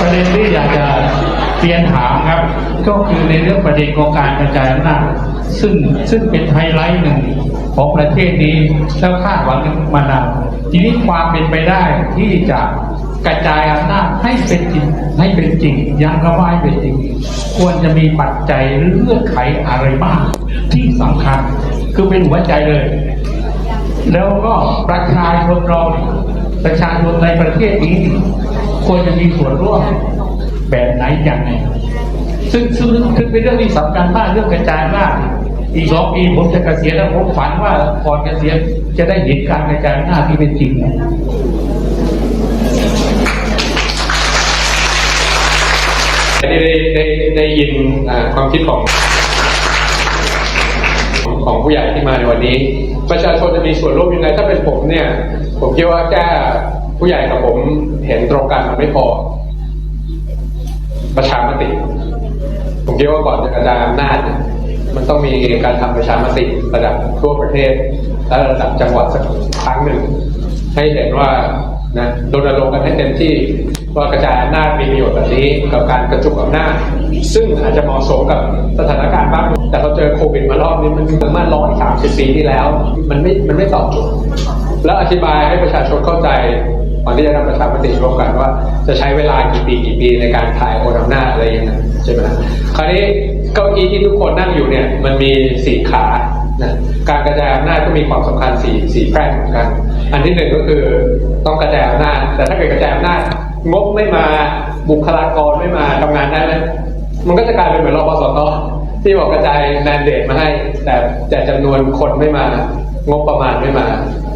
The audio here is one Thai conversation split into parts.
ประเด็นที่อยากจะเรียนถามครับ ก็คือในเรื่องประเด็นของการกระจายอำนาจซึ่งซึ่งเป็นไฮไลท์หนึ่งของประเทศนี้แล้วคาดหวังมานานทีนี้ความเป็นไปได้ที่จะกระจายอำนาจให้เป็นจริงให้เป็นจริงยังกระวาให้เป็นจริง ควรจะมีปัจจัยหรือเงื่อนไขอะไรบ้างที่สำคัญคือเป็นหัวใจเลย แล้วก็ประชาชนเราประชาชนในประเทศนี้ ควรจะมีส่วนร่วมแบบไหนอย่างไรซึ่งซึ่งซึ่งเป็นเรื่องที่สำคัญมากเรื่องกระจายอำนาจอีกสองปีผมจะเกษียณแล้วผมฝันว่าก่อนเกษียณจะได้เห็นการกระจายอำนาที่เป็นจริงได้ได้ได้ได้ยินความคิดของของผู้ใหญ่ที่มาในวันนี้ ประชาชนจะมีส่วนร่วมยังไงถ้าเป็นผมเนี่ย ผมคิดว่าแค่ ผู้ใหญ่กับผมเห็นตรงกันมันไม่พอ ประชามติ ผมคิดว่าก่อนจะกระจายอำนาจมันต้องมีการทำประชามติระดับทั่วประเทศ และระดับจังหวัดสักครั้งหนึ่ง ให้เห็นว่านะรณรงค์กันให้เต็มที่ว่ากระจายอำนาจมีประโยชน์แบบนี้กับการกระจุกอำนาจ ซึ่งอาจจะเหมาะสมกับสถานการณ์บ้างแต่เราเจอโควิดมารอบนี้มันเมื่อร้อยสามสิบปีที่แล้ว มันไม่มันไม่ตอบโจทย์แล้วอธิบายให้ประชาชนเข้าใจ ก่อนที่จะทำประชามติร่วมกันว่าจะใช้เวลากี่ปีกี่ปีในการถ่ายโอนอำนาจอะไรอย่างเงี้ยใช่ไหมครับคราวนี้เก้าอี้ที่ทุกคนนั่งอยู่เนี่ยมันมีสี่ขานะการกระจายอำนาจก็มีความสำคัญสี่สี่แพร่งเหมือนกัน อันที่หนึ่งก็คือต้องกระจายอำนาจ แต่ถ้าเกิดกระจายอำนาจงบไม่มาบุคลากรไม่มาทำงานได้ไหมมันก็จะกลายเป็นเหมือนรปสตที่บอกกระจายแมนเดตมาให้ แต่แต่จำนวนคนไม่มางบประมาณไม่มา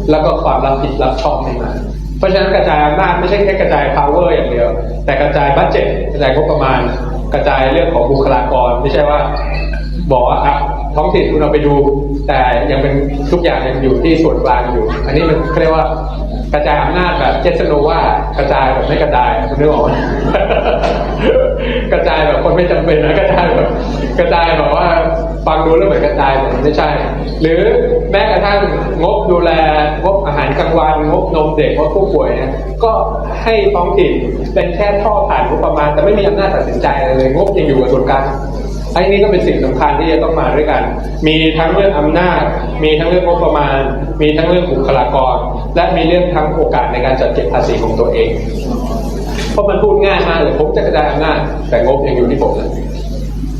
แล้วก็ความรับผิดรับชอบไม่มา เพราะฉะนั้นกระจายอำนาจไม่ใช่แค่กระจาย power อย่างเดียว แต่กระจายบัตเจ็ตกระจายงบประมาณ กระจายเรื่องของบุคลากร ไม่ใช่ว่า บอกว่าอะท้องถิ่นคุณเอาไปดู แต่ยังเป็นทุกอย่างยังอยู่ที่ส่วนกลางอยู่ อันนี้มันเรียกว่ากระจายอำนาจแบบเจสโนว่ากระจายแบบไม่กระจายคุณนึกออกไหมกระจายแบบคนไม่จำเป็นนะกระจายแบบกระจายแบบว่าฟังดูแล้วเหมือนกระจายแต่ไม่ใช่ หรือแม้กระทั่งงบดูแลงบอาารกลางวันงบนมเด็กงบผู้ป่วยเนี่ยก็ให้ท้องถิ่นเป็นแค่ท่อผ่านงบประมาณ แต่ไม่มีอำนาจตัดสินใจอะไรเลยงบยังอยู่กับส่วนกลางไอ้นี่ก็เป็นสิ่งสำคัญที่จะต้องมาด้วยกัน มีทั้งเรื่องอำนาจ มีทั้งเรื่องงบประมาณ มีทั้งเรื่องบุคลากร และมีเรื่องทั้งโอกาสในการจัดเก็บภาษีของตัวเอง เพราะมันพูดง่ายมากเลยผมจะกระจายอำนาจแต่งบยังอยู่ที่ผมนะ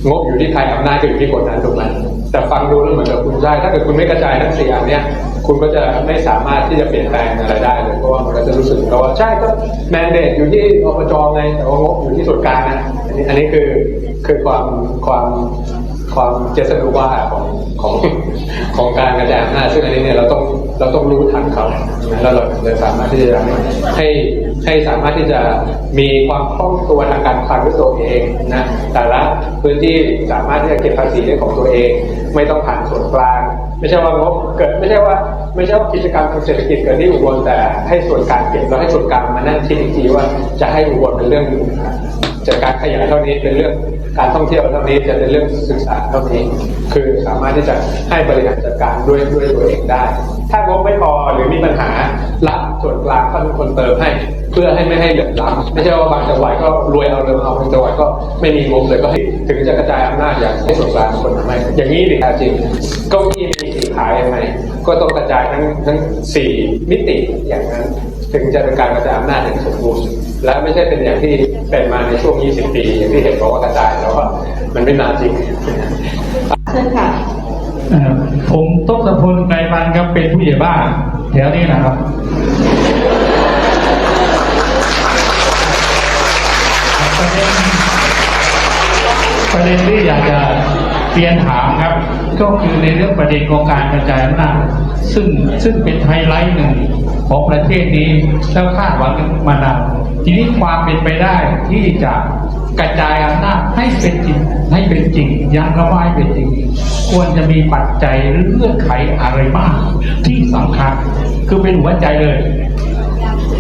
งบอยู่ที่ใครอำนาจก็อยู่ที่คนนั้นถูกไหมแต่ฟังดูแล้วเหมือนกับคุณได้ ถ้าเกิดคุณไม่กระจายทั้งสี่อันเนี้ยคุณก็จะไม่สามารถที่จะเปลี่ยนแปลงอะไรได้เลยเพราะว่ามันก็จะรู้สึกว่าใช่ก็แมนเดตอยู่ที่อบจไงแต่ว่างบอยู่ที่ส่วนกลางนะอันนี้อันนี้คือคือความความ ความเจสนุว่าของของของการกระจายอำนาจซึ่งอันนี้เนี่ยเราต้องเราต้องรู้ทันเขาแล้วเราจะสามารถที่จะให้ให้สามารถที่จะมีความคล่องตัวทางการคลังด้วยตัวเองนะแต่ละพื้นที่สามารถที่จะเก็บภาษีได้ของตัวเอง ไม่ต้องผ่านส่วนกลาง ไม่ใช่ว่างบเกิดไม่ใช่ว่าไม่ใช่ว่ากิจกรรมทางเศรษฐกิจเกิดที่อุบลแต่ให้ส่วนกลางเก็บแล้วให้ส่วนกลางมานั่งคิดอีกทีว่าจะให้อุบลเป็นเรื่อง จากการขยายเท่านี้เป็นเรื่องการท่องเที่ยวเท่านี้จะเป็นเรื่องศึกษาเท่านี้ คือสามารถที่จะให้บริหารจัดการด้วยด้วยตัวเองได้ ถ้างบไม่พอหรือมีปัญหารับส่วนกลางเขาเป็นคนเติมให้ เพื่อให้ไม่ให้เหลื่อมล้ำไม่ใช่ว่าบางจังหวัดก็รวยเอาเริมเอาบางจังหวัดก็ไม่มีงบเลยก็ให้ถึงจะกระจายอำนาจอย่างให้ส่วนกลางคนทำให้อย่างนี้ดิจริงก้าอี้มีสีขายยังไงก็ต้องกระจายทั้งทั้งสี่มิติอย่างนั้น ถึงจะเป็นการกระจายอำนาจอย่างสมบูรณ์ และไม่ใช่เป็นอย่างที่เป็นมาในช่วง 20 ปี อย่างที่เห็นบอกว่ากระจายแล้วว่ามันไม่มาจริงเชิญค่ะเอ่อผมต้นสะพลไกรมันครับเป็นผู้ใหญ่บ้านแถวนี้นะครับประเด็นประเด็นที่อยากจะเรียนถามครับ ก็คือในเรื่องประเด็นของการกระจายอำนาจซึ่งซึ่งเป็นไฮไลท์หนึ่ง ของประเทศนี้แล้วคาดหวังกันมานานทีนี้ความเป็นไปได้ที่จะกระจายอำนาจให้เป็นจริงให้เป็นจริงยังกระว่าให้เป็นจริง ควรจะมีปัจจัยหรือเงื่อนไขอะไรบ้างที่สำคัญคือเป็นหัวใจเลย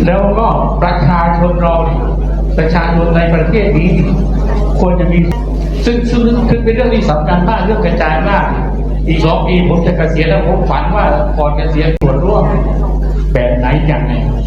แล้วก็ประชาชนเราประชาชนในประเทศนี้ ควรจะมีซึ่งซึ่งซึ่งเป็นเรื่องที่สำคัญมากเรื่องกระจายอำนาจอีกสองปีผมจะเกษียณแล้วผมฝันว่าก่อนเกษียณส่วนร่วม แบบไหนอย่างไร